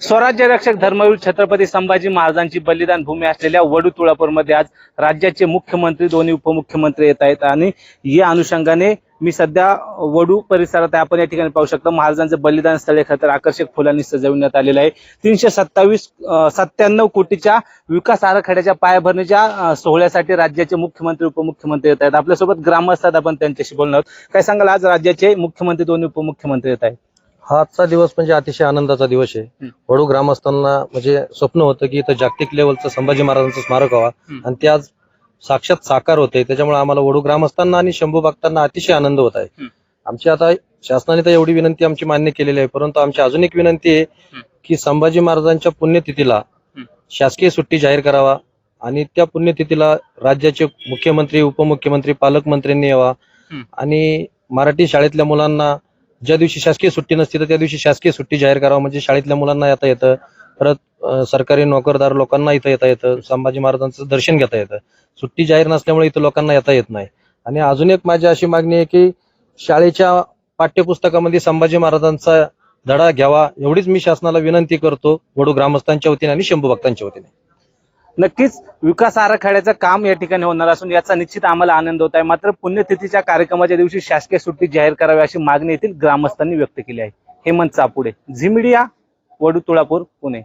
स्वराज्य रक्षक धर्मवीर छत्रपती संभाजी महाराजांची बलिदान भूमी असलेल्या वडू तुळापूरमध्ये आज राज्याचे मुख्यमंत्री दोन्ही उपमुख्यमंत्री येत आहेत. आणि या अनुषंगाने मी सध्या वडू परिसरात आहे. आपण या ठिकाणी पाहू शकतो महाराजांचं बलिदान स्थळे हे खतर आकर्षक फुलांनी सजवण्यात आलेलं आहे. तीनशे सत्तावीस सत्त्याण्णव कोटीच्या विकास आराखड्याच्या पायाभरणीच्या सोहळ्यासाठी राज्याचे मुख्यमंत्री उपमुख्यमंत्री येत आहेत. आपल्यासोबत ग्रामस्थ आपण त्यांच्याशी बोलणार आहोत. काय सांगाल? आज राज्याचे मुख्यमंत्री दोन्ही उपमुख्यमंत्री येत आहेत. हा आजचा दिवस म्हणजे अतिशय आनंदाचा दिवस आहे. वडू ग्रामस्थांना म्हणजे स्वप्न होतं की इथं जागतिक लेवलचं संभाजी महाराजांचं स्मारक व्हावा. आणि ते आज साक्षात साकार होते त्याच्यामुळे आम्हाला वडू ग्रामस्थांना आणि शंभू भक्तांना अतिशय आनंद होत आहे. आमची आता शासनाने तर एवढी विनंती आमची मान्य केलेली आहे परंतु आमची अजून एक विनंती आहे. की संभाजी महाराजांच्या पुण्यतिथीला. शासकीय सुट्टी जाहीर करावा आणि त्या पुण्यतिथीला राज्याचे मुख्यमंत्री उपमुख्यमंत्री पालकमंत्र्यांनी यावा. आणि मराठी शाळेतल्या मुलांना ज्या दिवशी शासकीय सुट्टी नसते तर त्या दिवशी शासकीय सुट्टी जाहीर करावा. म्हणजे शाळेतल्या मुलांना येता येतं. परत सरकारी नोकरदार लोकांना इथं येता येतं. संभाजी महाराजांचं दर्शन घेता येतं. सुट्टी जाहीर नसल्यामुळे इथं लोकांना येता येत नाही. आणि अजून एक माझी अशी मागणी आहे की शाळेच्या पाठ्यपुस्तकामध्ये संभाजी महाराजांचा धडा घ्यावा. एवढीच मी शासनाला विनंती करतो. वडू ग्रामस्थांच्या वतीने आणि शंभू भक्तांच्या वतीने. नक्कीच विकास आराखड्याचं काम या ठिकाणी होणार असून याचा निश्चित आम्हाला आनंद होत आहे. मात्र पुण्यतिथीच्या कार्यक्रमाच्या दिवशी शासकीय सुट्टी जाहीर करावी अशी मागणी येथील ग्रामस्थांनी व्यक्त केली आहे. Hemant Chapude Zee media Vadu Tulapur Pune.